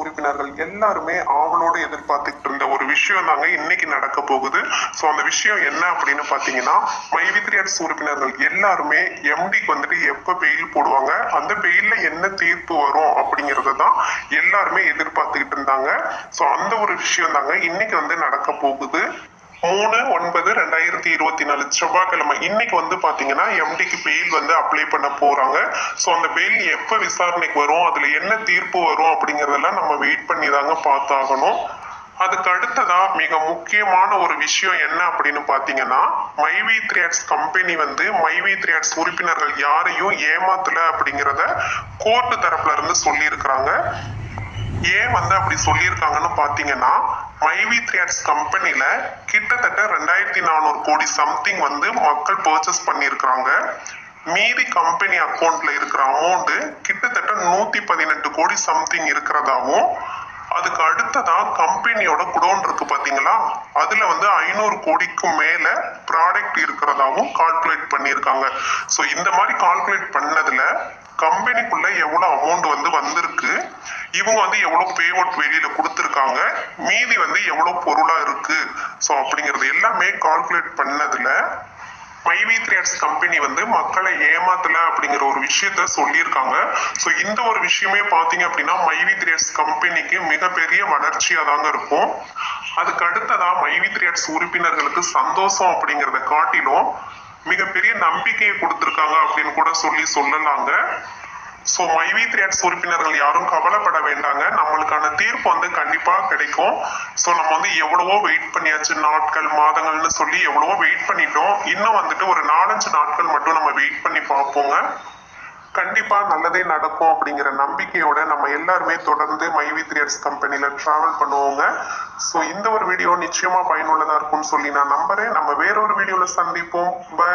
உறுப்பினர்கள் எல்லாருமே ஆவலோடு எதிர்பார்த்துக்கிட்டு இருந்த ஒரு விஷயம் தாங்க இன்னைக்கு நடக்க போகுது. ஸோ அந்த விஷயம் என்ன அப்படின்னு பார்த்தீங்கன்னா மைவித்ரியாட்ஸ் உறுப்பினர்கள் எல்லாருமே எம்டிக்கு வந்துட்டு எப்போ பெயில் போடுவாங்க அந்த பெயில்ல என்ன தீர்ப்பு வரும் அப்படிங்கறத தான் எல்லாருமே எதிர்பார்த்துக்கிட்டு இருந்தாங்க. ஸோ அந்த ஒரு விஷயம் தாங்க இன்னைக்கு வந்து நடக்க போகுது. மூணு ஒன்பது ரெண்டாயிரத்தி இருபத்தி நாலு செவ்வாய்க்கிழமை இன்னைக்கு வந்து பாத்தீங்கன்னா எம்டிக்கு பெயில் வந்து அப்ளை பண்ண போறாங்க. ஸோ அந்த பெயில் எப்போ விசாரணைக்கு வரும்? அதுல என்ன தீர்ப்பு வரும் அப்படிங்கறதெல்லாம் நம்ம வெயிட் பண்ணி தாங்க பார்த்தாகணும். அதுக்கு அடுத்ததா மிக முக்கியமான ஒரு விஷயம் என்ன அப்படின்னு பாத்தீங்கன்னா மைவி த்ரியாட்ஸ் கம்பெனி வந்து மைவி த்ரியாட்ஸ் உறுப்பினர்கள் யாரையும் ஏமாத்தல அப்படிங்கிறத கோர்ட்டு தரப்புல இருந்து சொல்லியிருக்கிறாங்க. ஏன் வந்து அப்படி சொல்லியிருக்காங்கன்னு பாத்தீங்கன்னா மைவி த்ரியாட்ஸ் கம்பெனில கிட்டத்தட்ட ரெண்டாயிரத்தி நானூறு கோடி சம்திங் வந்து மக்கள் பர்ச்சேஸ் பண்ணியிருக்கிறாங்க. மீதி கம்பெனி அக்கௌண்ட்ல இருக்கிற அமௌண்ட் கிட்டத்தட்ட நூத்தி பதினெட்டு கோடி சம்திங் இருக்கிறதாவும் அதுக்கு அடுத்ததா கம்பெனியோட குடோன் இருக்கு பாத்தீங்களா? அதுல வந்து ஐநூறு கோடிக்கும் மேல ப்ராடக்ட் இருக்கிறதாவும் கால்குலேட் பண்ணியிருக்காங்க. ஸோ இந்த மாதிரி கால்குலேட் பண்ணதுல கம்பெனிக்குள்ள எவ்வளவு அமௌண்ட் வந்து வந்திருக்கு? இவங்க வந்து எவ்வளவு பே அவுட் வெளியில கொடுத்துருக்காங்க மீதி வந்து எவ்வளவு பொருளா இருக்கு? ஸோ அப்படிங்கிறது எல்லாமே கால்குலேட் பண்ணதுல மைவி த்ரேட்ஸ் கம்பெனி வந்து மக்களை ஏமாத்தல அப்படிங்கிற ஒரு விஷயத்த சொல்லியிருக்காங்க. ஸோ இந்த ஒரு விஷயமே பார்த்தீங்க அப்படின்னா மைவி த்ரேட்ஸ் கம்பெனிக்கு மிகப்பெரிய வளர்ச்சியாக தாங்க இருக்கும். அதுக்கு அடுத்ததா மைவி த்ரேட்ஸ் உறுப்பினர்களுக்கு சந்தோஷம் அப்படிங்கிறத காட்டிலும் மிகப்பெரிய நம்பிக்கையை கொடுத்துருக்காங்க அப்படின்னு கூட சொல்லி சொல்லலாங்க. ஸோ மைவி த்ரேட்ஸ் உறுப்பினர்கள் யாரும் கவலைப்பட வேண்டாங்க. நம்மளுக்கான தீர்ப்பு வந்து கண்டிப்பா கிடைக்கும். ஸோ நம்ம வந்து எவ்வளவோ வெயிட் பண்ணியாச்சு. நாட்கள் மாதங்கள்னு சொல்லி எவ்வளவோ வெயிட் பண்ணிட்டோம். இன்னும் வந்துட்டு ஒரு நாலஞ்சு நாட்கள் மட்டும் நம்ம வெயிட் பண்ணி பார்ப்போங்க. கண்டிப்பா நல்லதே நடக்கும் அப்படிங்கிற நம்பிக்கையோட நம்ம எல்லாருமே தொடர்ந்து மைவி த்ரேட்ஸ் கம்பெனில டிராவல் பண்ணுவோங்க. ஸோ இந்த ஒரு வீடியோ நிச்சயமா பயனுள்ளதா இருக்கும்னு சொல்லி நான் நம்புறேன். நம்ம வேறொரு வீடியோல சந்திப்போம். பை